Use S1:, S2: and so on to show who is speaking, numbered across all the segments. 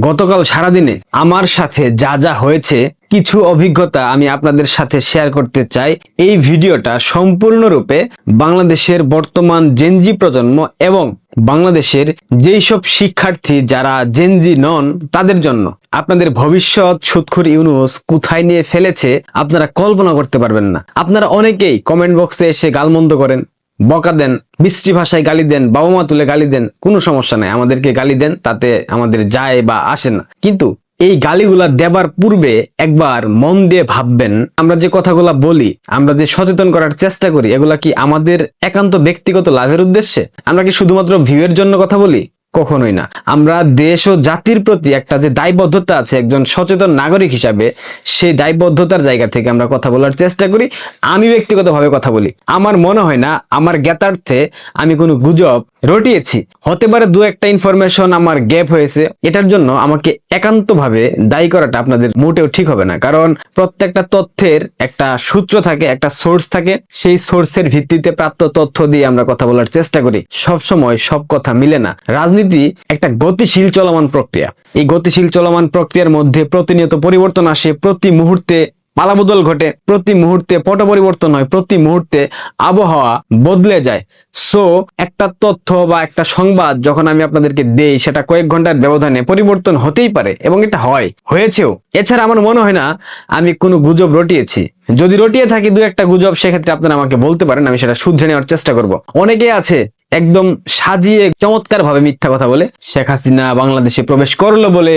S1: গতকাল সারাদিনে আমার সাথে যা যা হয়েছে, কিছু অভিজ্ঞতা আমি আপনাদের সাথে শেয়ার করতে চাই। এই ভিডিওটা সম্পূর্ণরূপে বাংলাদেশের বর্তমান জেনজি প্রজন্ম এবং বাংলাদেশের যেই সব শিক্ষার্থী যারা জেনজি নন, তাদের জন্য আপনাদের ভবিষ্যৎ সুৎখুর ইউনুস কোথায় নিয়ে ফেলেছে, আপনারা কল্পনা করতে পারবেন না। আপনারা অনেকেই কমেন্ট বক্সে এসে গালমন্দ করেন। বকা দেন, মিষ্টি ভাষায় গালি দেন বাবা মা তুলে গালি দেন, কোনো সমস্যা নাই। আমাদেরকে গালি দেন, তাতে আমাদের যায় বা আসে না। কিন্তু এই গালিগুলা দেবার পূর্বে একবার মন দিয়ে ভাববেন, আমরা যে কথাগুলা বলি, আমরা যে সচেতন করার চেষ্টা করি, এগুলা কি আমাদের একান্ত ব্যক্তিগত লাভের উদ্দেশ্যে? আমরা কি শুধুমাত্র ভিউয়ের জন্য কথা বলি? কখনোই না। আমরা দেশ ও জাতির প্রতি একটা যে দায়বদ্ধতা আছে একজন সচেতন নাগরিক হিসাবে, সেই দায়বদ্ধতার জায়গা থেকে আমরা কথা বলার চেষ্টা করি। আমি ব্যক্তিগতভাবে কথা বলি। আমার মনে হয় না, আমার জ্ঞাতার্থে আমি কোনো গুজব রটিয়েছি। হতে পারে দু একটা ইনফরমেশন আমার গ্যাপ হয়েছে। এটার জন্য আমাকে একান্তভাবে দায়ী করাটা আপনাদের মোটেও ঠিক হবে না। কারণ প্রত্যেকটা তথ্যের একটা সূত্র থাকে, একটা সোর্স থাকে। সেই সোর্সের ভিত্তিতে প্রাপ্ত তথ্য দিয়ে আমরা কথা বলার চেষ্টা করি। সব সময় সব কথা মিলে না। রাজনীতি একটা গতিশীল চলমান প্রক্রিয়া। এই গতিশীল চলমান প্রক্রিয়ার মধ্যে প্রতিনিয়ত পরিবর্তন আসে, প্রতি মুহূর্তে পালাবদল ঘটে, প্রতি মুহূর্তে পট পরিবর্তন হয়, প্রতি মুহূর্তে আবহাওয়া বদলে যায়। সো একটা তথ্য বা একটা সংবাদ যখন আমি আপনাদেরকে দেই, সেটা কয়েক ঘণ্টার ব্যবধানে পরিবর্তন হতেই পারে এবং এটা হয়, হয়েছেও। এছাড়া আমার মনে হয় না আমি কোনো গুজব রটিয়েছি। যদি রটিয়ে থাকি দু একটা গুজব, সেক্ষেত্রে আপনারা আমাকে বলতে পারেন, আমি সেটা শুধরে নেওয়ার চেষ্টা করব। অনেকে আছে একদম সাজিয়ে চমৎকার ভাবে মিথ্যা কথা বলে শেখ হাসিনা বাংলাদেশে প্রবেশ করল বলে,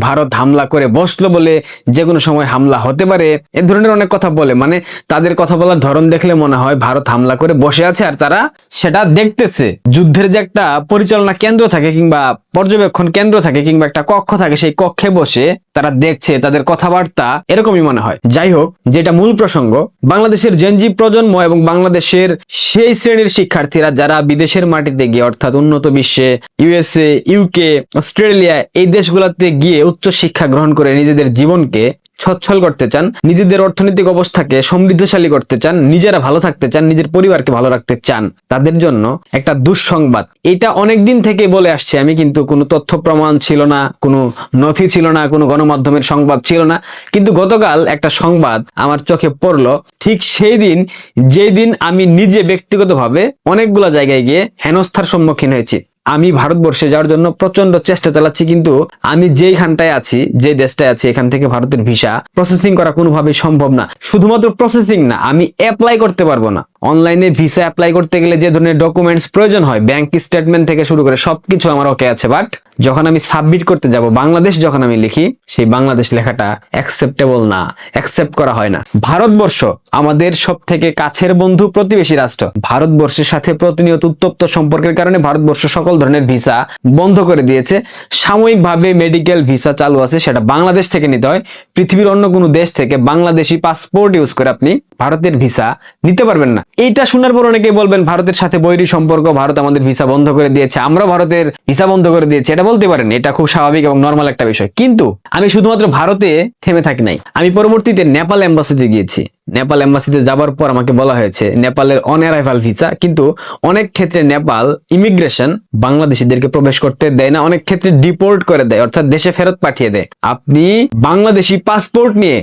S1: ভারত হামলা করে বসল বলে, যে কোনো সময় হামলা হতে পারে, এ ধরনের অনেক কথা বলে। মানে তাদের কথা বলার ধরন দেখলে মনে হয় ভারত হামলা করে বসে আছে আর তারা সেটা দেখতেছে। যুদ্ধের যে একটা পরিচালনা কেন্দ্র থাকে কিংবা পর্যবেক্ষণ কেন্দ্র থাকে কিংবা একটা কক্ষ থাকে, সেই কক্ষে বসে তারা দেখছে, তাদের কথাবার্তা এরকমই মনে হয়। যাই হোক, যেটা মূল প্রসঙ্গ, বাংলাদেশের জেনজি প্রজন্ম এবং বাংলাদেশের সেই শ্রেণির শিক্ষার্থীরা যারা বিদেশের মাটিতে গিয়ে, অর্থাৎ উন্নত বিশ্বে ইউএসএ ইউকে অস্ট্রেলিয়া এই দেশগুলোতে গিয়ে উচ্চ শিক্ষা গ্রহণ করে নিজেদের জীবনকে সচ্ছল করতে চান, নিজেদের অর্থনৈতিক অবস্থাকে সমৃদ্ধশালী করতে চান, নিজেরা ভালো থাকতে চান, নিজের পরিবারকে ভালো রাখতে চান, তাদের জন্য একটা দুঃসংবাদ। এটা অনেক দিন থেকে বলে আসছে আমি, কিন্তু কোনো তথ্য প্রমাণ ছিল না, কোনো নথি ছিল না, কোনো গণমাধ্যমের সংবাদ ছিল না। কিন্তু গতকাল একটা সংবাদ আমার চোখে পড়ল। ঠিক সেই দিন, যেই দিন আমি নিজে ব্যক্তিগতভাবে অনেকগুলো জায়গায় গিয়ে হেনস্থার সম্মুখীন হয়েছি। আমি ভারতবর্ষে যাওয়ার জন্য প্রচণ্ড চেষ্টা চালাচ্ছি, কিন্তু আমি যেইখানটায় আছি, যে দেশটায় আছি, এখান থেকে ভারতের ভিসা প্রসেসিং করা কোনোভাবেই সম্ভব না। শুধুমাত্র প্রসেসিং না, আমি অ্যাপ্লাই করতে পারব না। অনলাইনে ভিসা অ্যাপ্লাই করতে গেলে যে ধরনের ডকুমেন্টস প্রয়োজন হয় ব্যাংক স্টেটমেন্ট থেকে শুরু করে সবকিছু আমার ওকে আছে। বাট যখন আমি সাবমিট করতে যাব, বাংলাদেশ যখন আমি লিখি, সেই বাংলাদেশ লেখাটা অ্যাকসেপ্টেবল না অ্যাকসেপ্ট করা হয় না। ভারতবর্ষ আমাদের সব থেকে কাছের বন্ধু প্রতিবেশী রাষ্ট্র। ভারতবর্ষের সাথে প্রতিনিয়ত উত্তপ্ত সম্পর্কের কারণে ভারতবর্ষ সকল ধরনের ভিসা বন্ধ করে দিয়েছে। সাময়িকভাবে মেডিকেল ভিসা চালু আছে, সেটা বাংলাদেশ থেকে নিতে হয়। পৃথিবীর অন্য কোনো দেশ থেকে বাংলাদেশি পাসপোর্ট ইউজ করে আপনি ভারতের ভিসা নিতে পারবেন না। এইটা শোনার পর অনেকে বলবেন, ভারতের সাথে বৈরী সম্পর্ক, ভারত আমাদের ভিসা বন্ধ করে দিয়েছে। আমরা ভারতের ভিসা বন্ধ করে দিয়েছি, এটা বলতে পারেন। এটা খুব স্বাভাবিক এবং নর্মাল একটা বিষয়। কিন্তু আমি শুধুমাত্র ভারতে থেমে থাকি নাই। আমি পরবর্তীতে নেপাল এম্বাসিতে গিয়েছি। নেপাল এম্বাসিতে যাবার পর আমাকে বলা হয়েছে, নেপালের অন অ্যারাইভাল ভিসা কিন্তু অনেক ক্ষেত্রে নেপাল ইমিগ্রেশন বাংলাদেশিদেরকে প্রবেশ করতে দেয় না, অনেক ক্ষেত্রে ডিপোর্ট করে দেয়, অর্থাৎ দেশে ফেরত পাঠিয়ে দেয়। আপনি বাংলাদেশি পাসপোর্ট নিয়ে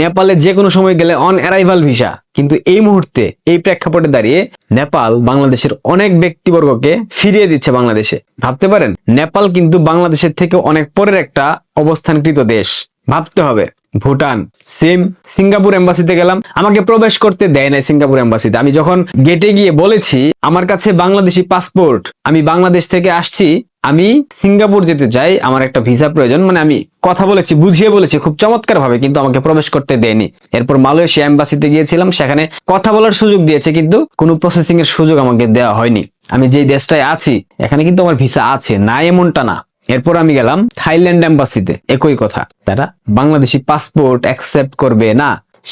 S1: নেপালে যে কোনো সময় গেলে অন অ্যারাইভাল ভিসা কিন্তু এই মুহূর্তে, এই প্রেক্ষাপটে দাঁড়িয়ে নেপাল বাংলাদেশের অনেক ব্যক্তিবর্গকে ফিরিয়ে দিচ্ছে বাংলাদেশে। ভাবতে পারেন, নেপাল কিন্তু বাংলাদেশের থেকে অনেক পরের একটা অবস্থানকৃত দেশ। ভাবতে হবে। ভুটান, সেম, সিঙ্গাপুর এম্বাসিতে গেলাম। আমাকে প্রবেশ করতে দেয় নাই সিঙ্গাপুর এম্বাসিতে। আমি যখন গেটে গিয়ে বলেছি, আমার কাছে বাংলাদেশি পাসপোর্ট আমি বাংলাদেশ থেকে আসছি, আমি সিঙ্গাপুর যেতে চাই, আমার একটা ভিসা প্রয়োজন। মানে আমি কথা বলেছি, বুঝিয়ে বলেছি খুব চমৎকার ভাবে কিন্তু আমাকে প্রবেশ করতে দেয়নি। এরপর মালয়েশিয়া এম্বাসিতে গিয়েছিলাম, সেখানে কথা বলার সুযোগ দিয়েছে, কিন্তু কোনো প্রসেসিং এর সুযোগ আমাকে দেওয়া হয়নি। আমি যেই দেশটায় আছি, এখানে কিন্তু আমার ভিসা আছে, না এমনটা না। এরপর আমি গেলাম থাইল্যান্ড এম্বাসিতে। একই কথা, তারা বাংলাদেশি পাসপোর্ট অ্যাকসেপ্ট করবে না।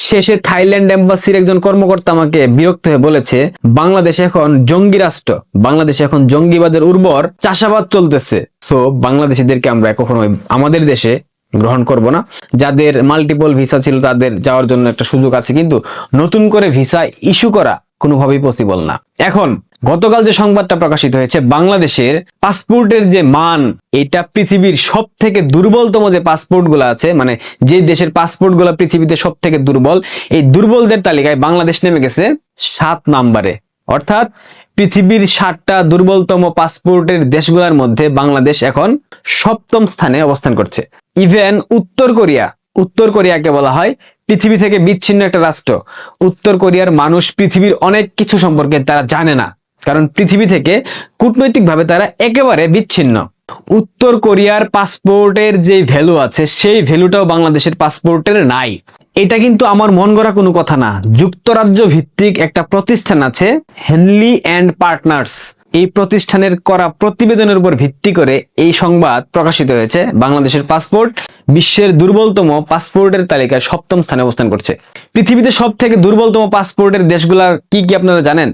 S1: শেষে থাইল্যান্ড এম্বাসির একজন কর্মকর্তা আমাকে বিরক্ত হয়ে বলেছে, বাংলাদেশ এখন জঙ্গি রাষ্ট্র, বাংলাদেশে এখন জঙ্গিবাদের উর্বর, চাষাবাদ চলতেছে। সো বাংলাদেশিদেরকে আমরা কখনো আমাদের দেশে গ্রহণ করব না। যাদের মাল্টিপল ভিসা ছিল তাদের যাওয়ার জন্য একটা সুযোগ আছে, কিন্তু নতুন করে ভিসা ইস্যু করা কোনোভাবেই পসিবল না। এখন গতকাল যে সংবাদটা প্রকাশিত হয়েছে, বাংলাদেশের পাসপোর্টের যে মান, এটা পৃথিবীর সব থেকে দুর্বলতম যে পাসপোর্ট আছে মানে যে দেশের পাসপোর্ট পৃথিবীতে সব থেকে দুর্বল, এই দুর্বলদের তালিকায় বাংলাদেশ নেমে গেছে সাত নাম্বারে। অর্থাৎ পৃথিবীর ষাটটা দুর্বলতম পাসপোর্টের দেশগুলোর মধ্যে বাংলাদেশ এখন সপ্তম স্থানে অবস্থান করছে। ইভেন উত্তর কোরিয়া, উত্তর কোরিয়াকে বলা হয় পৃথিবী থেকে বিচ্ছিন্ন একটা রাষ্ট্র। উত্তর কোরিয়ার মানুষ পৃথিবীর অনেক কিছু সম্পর্কে তারা জানে না। কারণ পৃথিবী থেকে কূটনৈতিকভাবে তারা একেবারে বিচ্ছিন্ন। উত্তর কোরিয়ার পাসপোর্টের যে ভ্যালু আছে, সেই ভ্যালুটাও বাংলাদেশের পাসপোর্টের নাই। এটা কিন্তু আমার মন গড়া কোনো কথা না। যুক্তরাজ্য ভিত্তিক একটা প্রতিষ্ঠান আছে হেনলি অ্যান্ড পার্টনার্স এই প্রতিষ্ঠানের করা প্রতিবেদনের উপর ভিত্তি করে এই সংবাদ প্রকাশিত হয়েছে। বাংলাদেশের পাসপোর্ট বিশ্বের দুর্বলতম পাসপোর্টের তালিকায় সপ্তম স্থানে অবস্থান করছে। পৃথিবীতে সব থেকে দুর্বলতম পাসপোর্টের দেশগুলা কি কি আপনারা জানেন?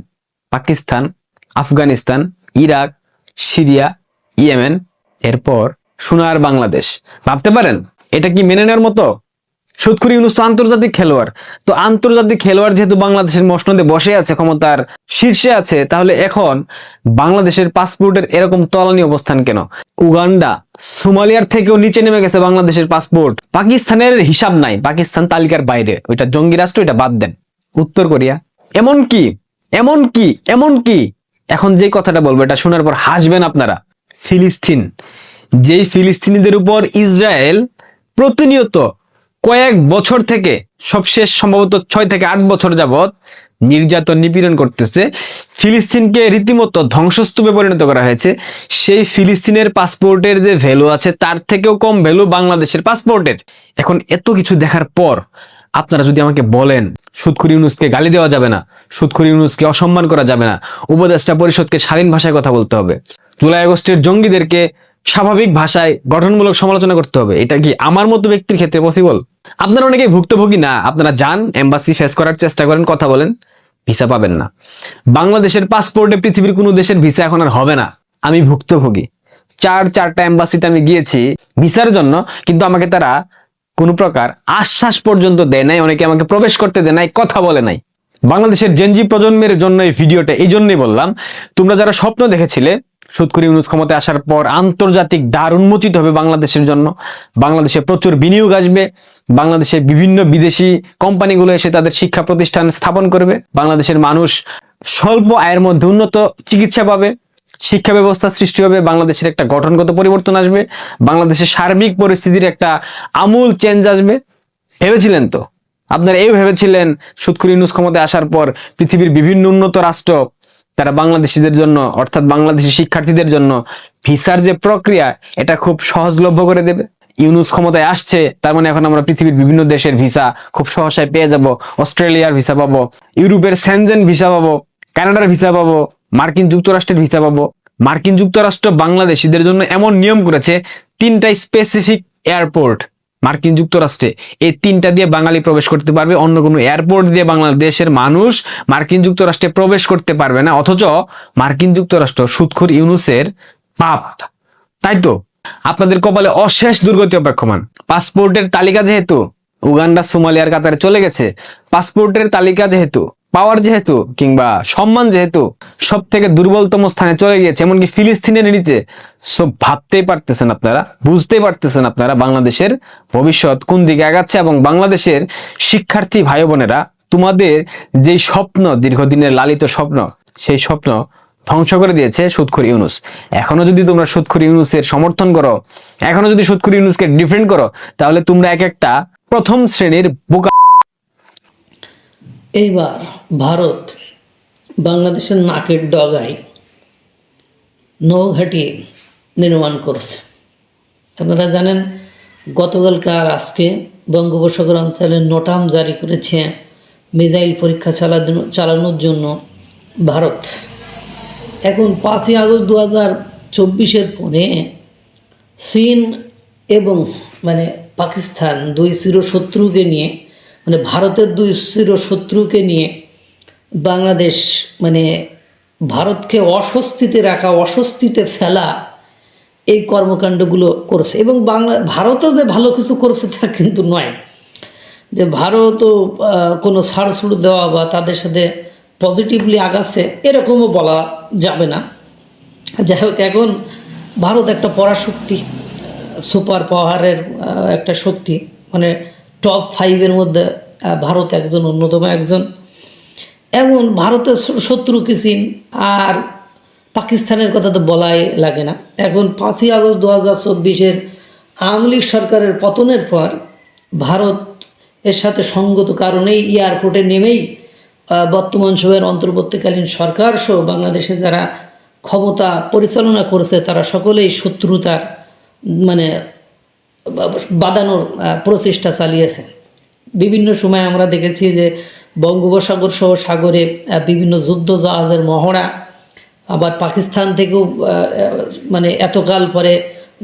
S1: Pakistan. Afghanistan, Iraq, Syria, Yemen, এরপর সোনার বাংলাদেশ। ভাবতে পারেন, এটা কি মেনে নেওয়ার মতো? সুৎখুরি ইউনুস আন্তর্জাতিক খেলোয়াড়। তো আন্তর্জাতিক খেলোয়াড় যেহেতু বাংলাদেশের মসনদে বসে আছে, ক্ষমতার শীর্ষে আছে, তাহলে এখন বাংলাদেশের পাসপোর্টের এরকম তলানি অবস্থান কেন? উগান্ডা, সোমালিয়ার থেকেও নিচে নেমে গেছে বাংলাদেশের পাসপোর্ট। পাকিস্তানের হিসাব নাই, পাকিস্তান তালিকার বাইরে। ওইটা জঙ্গি রাষ্ট্র এটা বাদ দেন। উত্তর কোরিয়া। এমন কি এমন কি এমন কি এখন যে কথাটা বলব, এটা শোনার পর হাসবেন আপনারা। ফিলিস্তিন। যেই ফিলিস্তিনিদের উপর ইসরায়েল প্রতিনিয়ত কয়েক বছর থেকে, সবশেষ সম্ভবত ছয় থেকে আট বছর যাবত নির্যাতন নিপীড়ন করতেছে। ফিলিস্তিনকে রীতিমতো ধ্বংসস্তূপে পরিণত করা হয়েছে। সেই ফিলিস্তিনের পাসপোর্টের যে ভ্যালু আছে, তার থেকেও কম ভ্যালু বাংলাদেশের পাসপোর্টের। এখন এত কিছু দেখার পর আপনারা যদি আমাকে বলেন সুদখুরি ইউনুসকে গালি দেওয়া যাবে না সুদখুরি ইউনুসকে অসম্মান করা যাবে না, উপদেষ্টা পরিষদকে শালীন ভাষায় কথা বলতে হবে, জুলাই আগস্টের জঙ্গিদেরকে স্বাভাবিক ভাষায় গঠনমূলক সমালোচনা করতে হবে, এটা কি আমার মতো ব্যক্তির ক্ষেত্রে পসিবল আপনারা অনেকে ভুক্তভোগী না, আপনারা যান এম্বাসি ফেস করার চেষ্টা করেন, কথা বলেন ভিসা পাবেন না। বাংলাদেশের পাসপোর্টে পৃথিবীর কোনো দেশের ভিসা এখন আর হবে না, আমি ভুক্তভোগী। চার, চারটা এম্বাসিতে আমি গিয়েছি ভিসার জন্য, কিন্তু আমাকে তারা কোনো প্রকার আশ্বাস পর্যন্ত দেয় নাই, অনেকে আমাকে প্রবেশ করতে দেয় নাই, কথা বলে নাই। বাংলাদেশের জেনজি প্রজন্মের জন্য এই ভিডিওটা এই জন্যই বললাম, তোমরা যারা স্বপ্ন দেখেছিলে সুৎখুরি ইউনুস ক্ষমতায় আসার পর আন্তর্জাতিক দ্বার উন্মোচিত হবে বাংলাদেশের জন্য, বাংলাদেশে প্রচুর বিনিয়োগ আসবে বাংলাদেশে বিভিন্ন বিদেশি কোম্পানিগুলো এসে তাদের শিক্ষা প্রতিষ্ঠান স্থাপন করবে, বাংলাদেশের মানুষ স্বল্প আয়ের মধ্যে উন্নত চিকিৎসা পাবে শিক্ষা ব্যবস্থা সৃষ্টি হবে, বাংলাদেশের একটা গঠনগত পরিবর্তন আসবে, বাংলাদেশের সার্বিক পরিস্থিতির একটা আমূল চেঞ্জ আসবে। ভেবেছিলেন তো? আপনারা এই ভেবেছিলেন সুৎখুরি ইউনুস ক্ষমতায় আসার পর পৃথিবীর বিভিন্ন উন্নত রাষ্ট্র, তারা বাংলাদেশিদের জন্য, অর্থাৎ বাংলাদেশি শিক্ষার্থীদের জন্য ভিসার যে প্রক্রিয়া, এটা খুব সহজলভ্য করে দেবে। ইউনুস ক্ষমতায় আসছে, তার মানে এখন আমরা পৃথিবীর বিভিন্ন দেশের ভিসা খুব সহসায় পেয়ে যাব, অস্ট্রেলিয়ার ভিসা পাবো, ইউরোপের সেনজেন ভিসা পাবো, কানাডার ভিসা পাবো মার্কিন যুক্তরাষ্ট্রের ভিসা পাবো। মার্কিন যুক্তরাষ্ট্র বাংলাদেশিদের জন্য এমন নিয়ম করেছে তিনটা স্পেসিফিক এয়ারপোর্ট মার্কিন যুক্তরাষ্ট্রে এই তিনটা দিয়ে বাঙালি প্রবেশ করতে পারবে, অন্য কোনো এয়ারপোর্ট দিয়ে বাংলাদেশের মানুষ মার্কিন যুক্তরাষ্ট্রে প্রবেশ করতে পারবে না। অথচ মার্কিন যুক্তরাষ্ট্র সুৎখর ইউনুসের পাপ। তাই তো? আপনাদের কপালে অশেষ দুর্গতি অপেক্ষমান। পাসপোর্টের তালিকা যেহেতু, উগান্ডা সোমালিয়ার কাতারে চলে গেছে, পাসপোর্টের তালিকা যেহেতু পাওয়ার যেহেতু কিংবা সম্মান যেহেতু সব থেকে দুর্বলতম স্থানে চলে গিয়েছে, এমনকি ফিলিস্তিনের নিচে সব ভাবতেই পারতেছেন আপনারা, বুঝতেই পারতেছেন আপনারা বাংলাদেশের ভবিষ্যৎ কোন দিকে আগাচ্ছে এবং বাংলাদেশের শিক্ষার্থী ভাই বোনেরা তোমাদের যেই স্বপ্ন, দীর্ঘদিনের লালিত স্বপ্ন, সেই স্বপ্ন ধ্বংস করে দিয়েছে সুৎখুর ইউনুস। এখনও যদি তোমরা সুৎখুর ইউনুসের সমর্থন করো, এখনও যদি সুৎখুর ইউনুসকে ডিফেন্ড করো, তাহলে তোমরা এক একটা প্রথম শ্রেণির বোকা
S2: এইবার ভারত বাংলাদেশের নাকের ডগায় নৌঘাটি নির্মাণ করছে। আপনারা জানেন গতকালকে আর আজকে বঙ্গোপসাগর অঞ্চলে নোটাম জারি করেছে মিসাইল পরীক্ষা চালানো চালানোর জন্য ভারত। এখন পাঁচই আগস্ট দু হাজার চব্বিশের পরে চীন এবং মানে পাকিস্তান দুই চিরশত্রুকে নিয়ে মানে ভারতের দুই চিরশত্রুকে নিয়ে বাংলাদেশ মানে ভারতকে অস্বস্তিতে রাখা, অস্বস্তিতে ফেলা এই কর্মকাণ্ডগুলো করছে। এবং বাংলা, ভারতও যে ভালো কিছু করছে তা কিন্তু নয়। যে ভারতও কোনো ছাড়ছুড় দেওয়া বা তাদের সাথে পজিটিভলি আগাচ্ছে, এরকমও বলা যাবে না। যাই হোক, এখন ভারত একটা পরাশক্তি, সুপার পাওয়ারের একটা শক্তি। মানে টপ ফাইভের মধ্যে ভারত একজন, অন্যতম একজন। এমন ভারতের শত্রু কি চীন আর পাকিস্তানের কথা তো বলাই লাগে না। এখন পাঁচই আগস্ট দু হাজার চব্বিশের আওয়ামী লীগ সরকারের পতনের পর ভারত এর সাথে সঙ্গত কারণেই এয়ারপোর্টে নেমেই বর্তমান সময়ের অন্তর্বর্তীকালীন সরকার সহ বাংলাদেশে যারা ক্ষমতা পরিচালনা করেছে, তারা সকলেই শত্রুতার মানে বাঁধানোর প্রচেষ্টা চালিয়েছে। বিভিন্ন সময় আমরা দেখেছি যে বঙ্গোপসাগর সহ সাগরে বিভিন্ন যুদ্ধ জাহাজের মহড়া, আবার পাকিস্তান থেকেও মানে এতকাল পরে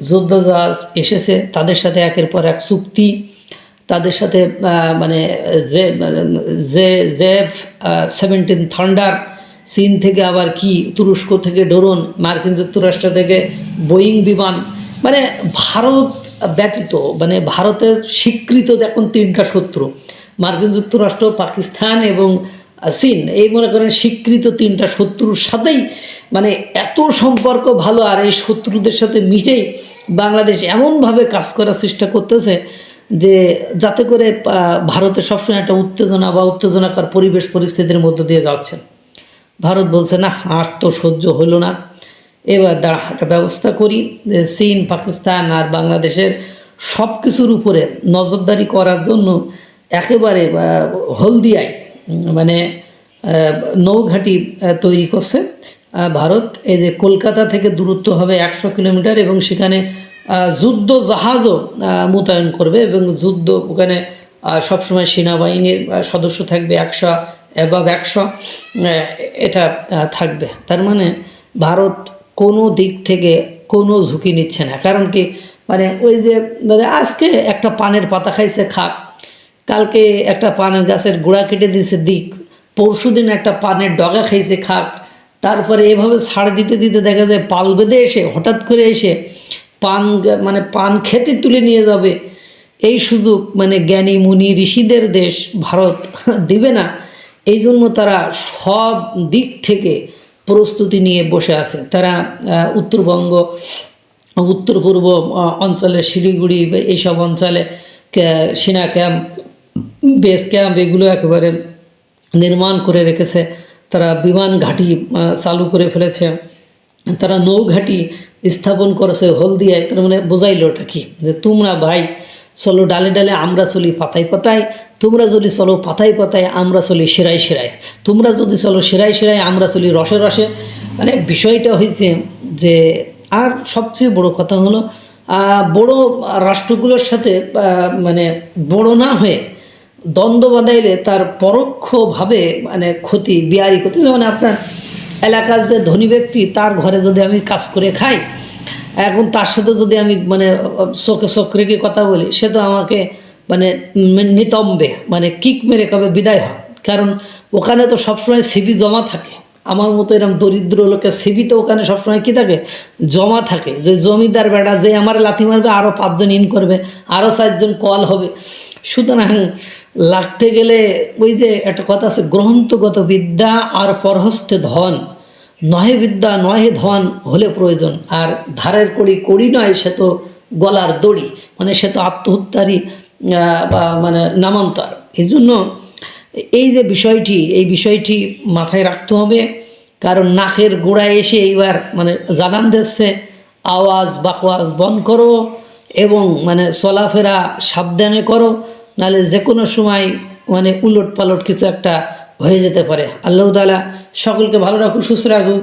S2: যুদ্ধ জাহাজ এসেছে। তাদের সাথে একের পর এক চুক্তি, তাদের সাথে মানে যে যে জেফ সেভেন্টিন থান্ডার, চীন থেকে আবার কি, তুরস্ক থেকে ড্রোন, মার্কিন যুক্তরাষ্ট্র থেকে বোয়িং বিমান মানে ভারত ব্যতীত মানে ভারতের স্বীকৃত এখন তিনটা শত্রু, মার্কিন যুক্তরাষ্ট্র, পাকিস্তান এবং চীন, এই মনে করেন স্বীকৃত তিনটা শত্রুর সাথেই মানে এত সম্পর্ক ভালো আর এই শত্রুদের সাথে মিটেই বাংলাদেশ এমনভাবে কাজ করার চেষ্টা করতেছে যে যাতে করে ভারতে সবসময় একটা উত্তেজনা বা উত্তেজনাকর পরিবেশ, পরিস্থিতির মধ্য দিয়ে যাচ্ছে। ভারত বলছে, না, আর তো সহ্য হলো না। এবার দাঁড়া, একটা ব্যবস্থা করি চীন, পাকিস্তান আর বাংলাদেশের সব কিছুর উপরে নজরদারি করার জন্য একেবারে হলদিয়ায় মানে নৌঘাটি তৈরি করছে। ভারত, এই যে কলকাতা থেকে দূরত্ব হবে একশো কিলোমিটার এবং সেখানে যুদ্ধ জাহাজও মোতায়েন করবে এবং যুদ্ধ ওখানে সবসময় সেনাবাহিনীর সদস্য থাকবে একশো এবাব একশো এটা থাকবে। তার মানে ভারত কোনো দিক থেকে কোনো ঝুঁকি নিচ্ছে না। কারণ কি? মানে ওই যে মানে আজকে একটা পানের পাতা খাইছে, খাক। কালকে একটা পানের গাছের গোড়া কেটে দিয়েছে দিক। পরশু দিন একটা পানের ডগা খাইছে, খাক। তারপরে এভাবে ছাড় দিতে দিতে দেখা যায় পাল বেঁধে এসে, হঠাৎ করে এসে পান মানে পান খেতে তুলে নিয়ে যাবে। এই সুযোগ মানে জ্ঞানী, মুনি, ঋষিদের দেশ, ভারত দিবে না। এই জন্য তারা সব দিক থেকে প্রস্তুতি নিয়ে বসে আছে। তারা উত্তরবঙ্গ উত্তর পূর্ব অঞ্চলে, শিলিগুড়ি, এইসব অঞ্চলে সেনা ক্যাম্প, বেস ক্যাম্প, এগুলো একেবারে নির্মাণ করে রেখেছে। তারা বিমান ঘাঁটি চালু করে ফেলেছে। তারা নৌঘাঁটি স্থাপন করেছে হলদিয়ায়। তার মানে বোঝাইলো ওটা কি? যে তোমরা ভাই, চলো ডালে ডালে আমরা চলি, পাতায় পাতায়। তোমরা যদি চলো পাতায় পাতায় আমরা চলি সেরাই সেরায় তোমরা যদি চলো সেরাই সেরায় আমরা চলি রসে রসে। মানে বিষয়টা হয়েছে যে, আর সবচেয়ে বড় কথা হলো বড় রাষ্ট্রগুলোর সাথে মানে বড় না হয়ে দ্বন্দ্ব বাঁধাইলে তার পরোক্ষভাবে মানে ক্ষতি বিয়ারি ক্ষতি। যেমন আপনার এলাকার যে ধনী ব্যক্তি, তার ঘরে যদি আমি কাজ করে খাই, এখন তার সাথে যদি আমি মানে চোখে চোখ রেখে কথা বলি, সে তো আমাকে মানে নিতম্বে মানে কিক মেরে কবে বিদায় হয়। কারণ ওখানে তো সবসময় সিবি জমা থাকে। আমার মতো এরকম দরিদ্র লোকের সিবি তো ওখানে সবসময় কী থাকে? জমা থাকে। যে জমিদার বেটা, যে আমার লাথি মারবে আরও পাঁচজন ইন করবে আরও চারজন কল হবে। সুতরাং লাগতে গেলে ওই যে একটা কথা আছে, গ্রন্থগত বিদ্যা আর পরহস্তে ধন। নহে বিদ্যা, নহে ধন হলে প্রয়োজন। আর ধারের কড়ি কড়ি নয়, সে তো গলার দড়ি। মানে সে তো আত্মহত্যারই মানে নামান্তর। এই জন্য এই যে বিষয়টি, এই বিষয়টি মাথায় রাখতে হবে। কারণ নাকের গোড়ায় এসে এইবার মানে জানান দিচ্ছে, আওয়াজ বাকওয়াজ বন্ধ করো এবং মানে চলাফেরা সাবধানে করো, নাহলে যে কোনো সময় মানে উলট পালট কিছু একটা হয়ে যেতে পারে। আল্লাহ তালা সকলকে ভালো রাখুক, সুস্থ রাখুক।